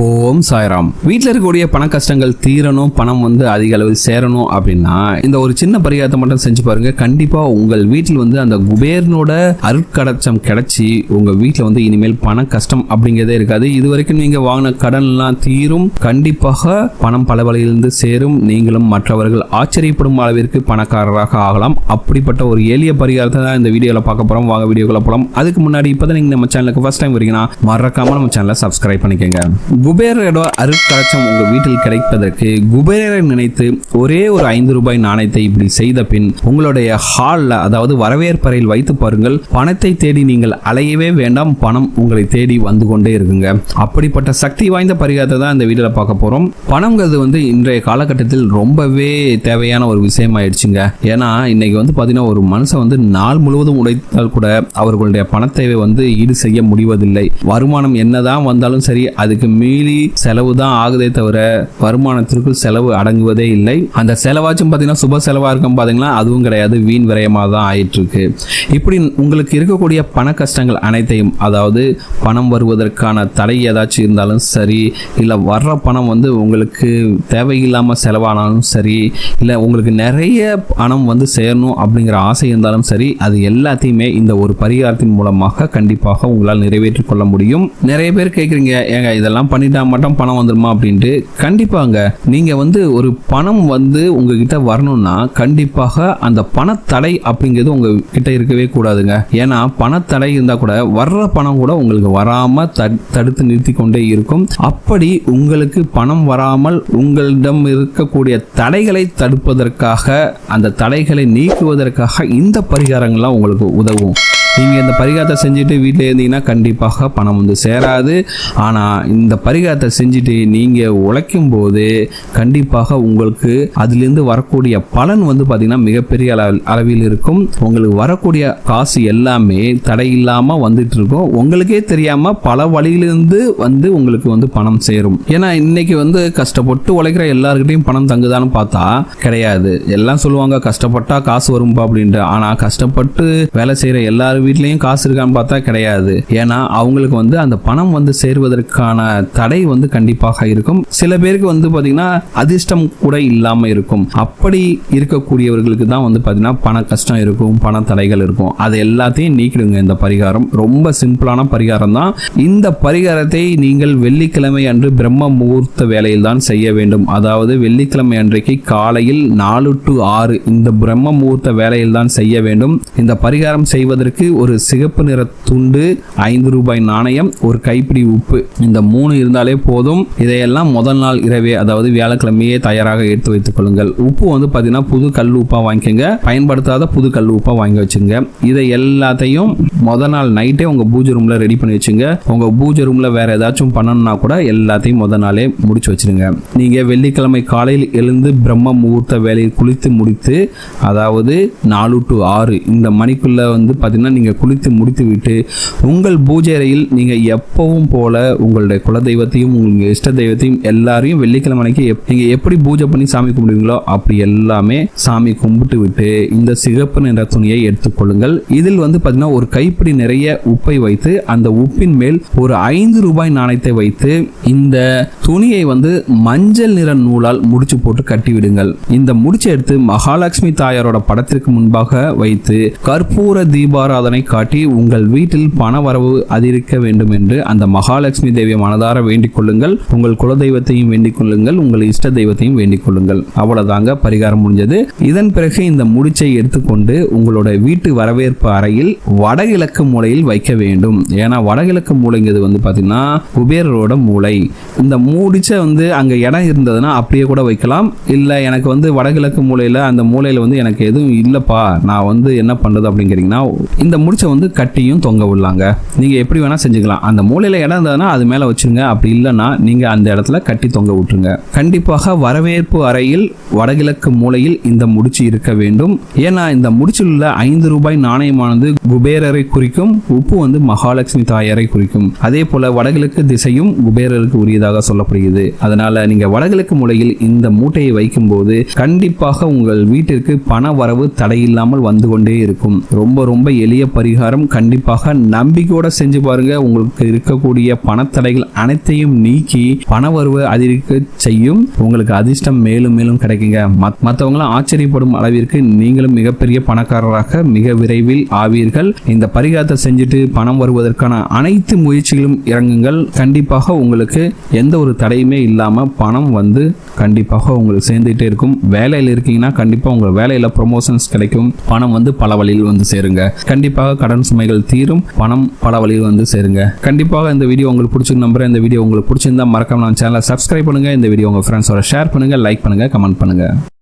ஓம் சாய்ராம். வீட்டில் இருக்கக்கூடிய பண கஷ்டங்கள் தீரணும் பணம் வந்து அதிக அளவில் சேரணும் அப்படின்னா இந்த ஒரு சின்ன பரிகாரத்தை மட்டும் செஞ்சு பாருங்க. கண்டிப்பா உங்கள் வீட்டில் வந்து அந்த குபேரனோட அருட்கடச்சம் கிடைச்சி உங்க வீட்டில் வந்து இனிமேல் பண கஷ்டம் அப்படிங்கிறதே இருக்காது. இது வரைக்கும் நீங்க வாங்கின கடன்லாம் தீரும். கண்டிப்பாக பணம் பல வழியிலிருந்து சேரும். நீங்களும் மற்றவர்கள் ஆச்சரியப்படும் அளவிற்கு பணக்காரராக ஆகலாம். அப்படிப்பட்ட ஒரு எளிய பரிகாரத்தை தான் இந்த வீடியோவில் பார்க்க போறோம். வாங்க வீடியோக்குள்ள போகலாம் அதுக்கு முன்னாடி இப்போதான் நீங்க நம்ம சேனலுக்கு ஃபர்ஸ்ட் டைம் வரீங்கன்னா மறக்காம நம்ம சேனலை சப்ஸ்கிரைப் பண்ணிக்கோங்க. குபேரரோட அருட்கலச்சம் உங்க வீட்டில் கிடைப்பதற்கு குபேரரை நினைத்து ஒரே ஒரு ஐந்து ரூபாய் நாணயத்தை இப்படி செய்த பின் உங்களுடைய ஹாலில் அதாவது வரவேற்பறையில் வைத்து பாருங்கள் பணத்தை தேடி நீங்கள் அலையவே வேண்டாம் பணம் உங்களை தேடி வந்து கொண்டே இருக்குங்க. அப்படிப்பட்ட சக்தி வாய்ந்த பரிகாரத்தை தான் இந்த வீடியோவில் பார்க்க போறோம். பணம்ங்கிறது வந்து இன்றைய காலகட்டத்தில் ரொம்பவே தேவையான ஒரு விஷயம் ஆயிடுச்சுங்க ஏன்னா இன்னைக்கு வந்து பார்த்தீங்கன்னா ஒரு மனுஷன் வந்து நாள் முழுவதும் உடைத்தால் கூட அவர்களுடைய பணத்தேவை வந்து ஈடு செய்ய முடிவதில்லை. வருமானம் என்னதான் வந்தாலும் சரி அதுக்கு மீ மீறி செலவு தான் ஆகுதே தவிர வருமானத்திற்குள் செலவு அடங்குவதே இல்லை. அந்த செலவாச்சும் பார்த்தீங்கன்னா சுப செலவாக இருக்கும் பார்த்தீங்கன்னா அதுவும் கிடையாது. வீண் விரயமாக தான் ஆயிட்டு இருக்கு இப்படி உங்களுக்கு இருக்கக்கூடிய பண கஷ்டங்கள் அனைத்தையும் அதாவது பணம் வருவதற்கான தடை ஏதாச்சும் இருந்தாலும் சரி இல்லை வர்ற பணம் வந்து உங்களுக்கு தேவையில்லாமல் செலவானாலும் சரி இல்லை உங்களுக்கு நிறைய பணம் வந்து சேரணும் அப்படிங்கிற ஆசை இருந்தாலும் சரி அது எல்லாத்தையுமே இந்த ஒரு பரிகாரத்தின் மூலமாக கண்டிப்பாக உங்களால் நிறைவேற்றிக் கொள்ள முடியும். நிறைய பேர் கேட்குறீங்க ஏங்க இதெல்லாம் பண்ணிட்டா மட்டும் பணம் வந்துருமா அப்படின்ட்டு கண்டிப்பாங்க. நீங்க வந்து ஒரு பணம் வந்து உங்ககிட்ட வரணும்னா கண்டிப்பாக அந்த பணத்தடை அப்படிங்கிறது உங்க கிட்ட இருக்கவே கூடாதுங்க. ஏன்னா பணத்தடை இருந்தா கூட வர்ற பணம் கூட உங்களுக்கு வராம தடுத்து நிறுத்தி கொண்டே இருக்கும். அப்படி உங்களுக்கு பணம் வராமல் உங்களிடம் இருக்கக்கூடிய தடைகளை தடுப்பதற்காக அந்த தடைகளை நீக்குவதற்காக இந்த பரிகாரங்கள்லாம் உங்களுக்கு உதவும். நீங்கள் இந்த பரிகாரத்தை செஞ்சுட்டு வீட்டில் இருந்தீங்கன்னா கண்டிப்பாக பணம் வந்து சேராது. ஆனால் இந்த பரிகாரத்தை செஞ்சுட்டு நீங்கள் உழைக்கும் போது கண்டிப்பாக உங்களுக்கு அதுலேருந்து வரக்கூடிய பலன் வந்து பார்த்திங்கன்னா மிகப்பெரிய அளவில் அளவில் இருக்கும். உங்களுக்கு வரக்கூடிய காசு எல்லாமே தடை இல்லாமல் வந்துட்டு இருக்கும் உங்களுக்கே தெரியாமல் பல வழியிலிருந்து வந்து உங்களுக்கு வந்து பணம் சேரும். ஏன்னா இன்னைக்கு வந்து கஷ்டப்பட்டு உழைக்கிற எல்லாருக்கிட்டையும் பணம் தங்குதான்னு பார்த்தா கிடையாது. எல்லாம் சொல்லுவாங்க கஷ்டப்பட்டா காசு வரும்பா அப்படின்ட்டு. ஆனால் கஷ்டப்பட்டு வேலை செய்கிற எல்லாருமே வீட்லேயும் காசு இருக்கான்னு பார்த்தா கிடையாது. ஏன்னா அவங்களுக்கு வந்து அந்த பணம் வந்து சேருவதற்கான தடை வந்து கண்டிப்பாக இருக்கும். சில பேருக்கு வந்து பார்த்தீங்கன்னா அதிர்ஷ்டம் கூட இல்லாமல் இருக்கும். அப்படி இருக்கக்கூடியவர்களுக்கு தான் வந்து பார்த்தீங்கன்னா பண கஷ்டம் இருக்கும் பண தடைகள் இருக்கும். அது எல்லாத்தையும் நீக்கிடுங்க இந்த பரிகாரம். ரொம்ப சிம்பிளான பரிகாரம் தான். இந்த பரிகாரத்தை நீங்கள் வெள்ளிக்கிழமை அன்று பிரம்ம முகூர்த்த வேலையில் தான் செய்ய வேண்டும். அதாவது வெள்ளிக்கிழமை அன்றைக்கு காலையில் நாலு டு ஆறு இந்த பிரம்ம முகூர்த்த வேலையில் தான் செய்ய வேண்டும். இந்த பரிகாரம் செய்வதற்கு ஒரு சிகப்பு நிற துண்டு ஐந்து ரூபாய் நாணயம் ஒரு கைப்பிடி உப்பு. இந்த மூணு இருந்தாலே போதும். இதையெல்லாம் முதல் நாள் இரவே அதாவது வியாழக்கிழமையே தயாராக எடுத்து வைத்துக் கொள்ளுங்கள். உப்பு வந்து பார்த்தீங்கன்னா புது கல் உப்பாக வாங்கிக்கோங்க. பயன்படுத்தாத புது கல் உப்பாக வாங்கி வச்சுங்க இதை எல்லாத்தையும் முத நாள் நைட்டே உங்க பூஜை ரூம்ல ரெடி பண்ணி வச்சுங்க. உங்க பூஜை ரூம்ல வேற ஏதாச்சும் பண்ணணும்னா கூட எல்லாத்தையும் முதல் நாளே முடிச்சு வச்சிருங்க. நீங்க வெள்ளிக்கிழமை காலையில் எழுந்து பிரம்ம முகூர்த்த வேலையை குளித்து முடித்து அதாவது நாலு டு ஆறு இந்த மணிக்குள்ள வந்து பார்த்தீங்கன்னா நீங்க குளித்து முடித்து விட்டு உங்கள் பூஜை அறையில் நீங்க எப்பவும் போல உங்களுடைய குலதெய்வத்தையும் உங்க இஷ்ட தெய்வத்தையும் எல்லாரையும் வெள்ளிக்கிழமை அன்னைக்கு எப்- நீங்க எப்படி பூஜை பண்ணி சாமி கும்பிடுவீங்களோ அப்படி எல்லாமே சாமி கும்பிட்டு விட்டு இந்த சிகப்பு நிற துணியை எடுத்துக்கொள்ளுங்கள். இதில் வந்து பார்த்தீங்கன்னா ஒரு கை கைப்பிடி நிறைய உப்பை வைத்து அந்த உப்பின் மேல் ஒரு ஐந்து ரூபாய் நாணயத்தை வைத்து இந்த துணியை வந்து மஞ்சள் நிற நூலால் முடிச்சு போட்டு கட்டிவிடுங்கள். இந்த முடிச்சை எடுத்து மகாலட்சுமி தாயாரோட படத்திற்கு முன்பாக வைத்து கற்பூர தீபாராதனை காட்டி உங்கள் வீட்டில் பண வரவு அதிகரிக்க வேண்டும் என்று அந்த மகாலட்சுமி தேவியை மனதார வேண்டிக் கொள்ளுங்கள். உங்கள் குலதெய்வத்தையும் வேண்டிக் கொள்ளுங்கள். உங்கள் இஷ்ட தெய்வத்தையும் வேண்டிக் கொள்ளுங்கள். அவ்வளவுதாங்க பரிகாரம் முடிஞ்சது. இதன் பிறகு இந்த முடிச்சை எடுத்துக்கொண்டு உங்களோட வீட்டு வரவேற்பு அறையில் வடகிழக்கு மூலையில் வைக்க வேண்டும். ஏன்னா வடகிழக்கு மூலைங்கிறது வந்து பார்த்தீங்கன்னா குபேரரோட மூளை. இந்த மூடிச்ச வந்து அங்கே இடம் இருந்ததுன்னா அப்படியே கூட வைக்கலாம். இல்லை எனக்கு வந்து வடகிழக்கு மூலையில் அந்த மூலையில் வந்து எனக்கு எதுவும் இல்லைப்பா. நான் வந்து என்ன பண்ணுறது அப்படிங்கிறீங்கன்னா இந்த முடிச்சை வந்து கட்டியும் தொங்க விடலாங்க. நீங்கள் எப்படி வேணால் செஞ்சுக்கலாம். அந்த மூலையில் இடம் இருந்ததுன்னா அது மேலே வச்சுருங்க. அப்படி இல்லைன்னா நீங்கள் அந்த இடத்துல கட்டி தொங்க விட்டுருங்க. கண்டிப்பாக வரவேற்பு அறையில் வடகிழக்கு மூலையில் இந்த முடிச்சு இருக்க வேண்டும். ஏன்னா இந்த முடிச்சில் உள்ள ஐந்து ரூபாய் நாணயமானது குபேரரை குறிக்கும் உப்பு வந்து மகாலட்சுமி தாயாரை குறிக்கும். அதே போல வடகிழக்கு திசையும் குபேரருக்கு உரியதாக சொல்லப்படுகிறது. அதனால நீங்க வடகிழக்கு மூலையில் இந்த மூட்டையை வைக்கும்போது கண்டிப்பாக உங்கள் வீட்டிற்கு பண வரவு தடையில்லாமல் வந்து கொண்டே இருக்கும். ரொம்ப ரொம்ப எளிய பரிகாரம். கண்டிப்பாக நம்பிக்கையோட செஞ்சு பாருங்க. உங்களுக்கு இருக்கக்கூடிய பணத்தடைகள் அனைத்தையும் நீக்கி பண வரவு அதிகரிக்க செய்யும். உங்களுக்கு அதிர்ஷ்டம் மேலும் மேலும் கிடைக்குங்க. மத்- ஆச்சரியப்படும் அளவிற்கு நீங்களும் மிகப்பெரிய பணக்காரராக மிக விரைவில் ஆவீர்கள். இந்த பரிகாரத்தை செஞ்சுட்டு பணம் வருவதற்கான அனைத்து முயற்சிகளும் இறங்குங்கள். கண்டிப்பாக உங்களுக்கு எந்த ஒரு தடையுமே இல்லாமல் பணம் வந்து கண்டிப்பாக உங்களுக்கு சேர்ந்துகிட்டே இருக்கும். வேலையில் இருக்கீங்கன்னா கண்டிப்பாக உங்கள் வேலையில் ப்ரொமோஷன்ஸ் கிடைக்கும். பணம் வந்து பல வழியில் வந்து சேருங்க. கண்டிப்பாக கடன் சுமைகள் தீரும். பணம் பல வழியில் வந்து சேருங்க. கண்டிப்பாக இந்த வீடியோ உங்களுக்கு பிடிச்சிருந்த நம்புறேன். இந்த வீடியோ உங்களுக்கு பிடிச்சிருந்தா மறக்காம நம்ம சேனலை சப்ஸ்கிரைப் பண்ணுங்கள் இந்த வீடியோ உங்கள் ஃப்ரெண்ட்ஸோட ஷேர் பண்ணுங்கள் லைக் பண்ணுங்கள் கமெண்ட் பண்ணுங்கள்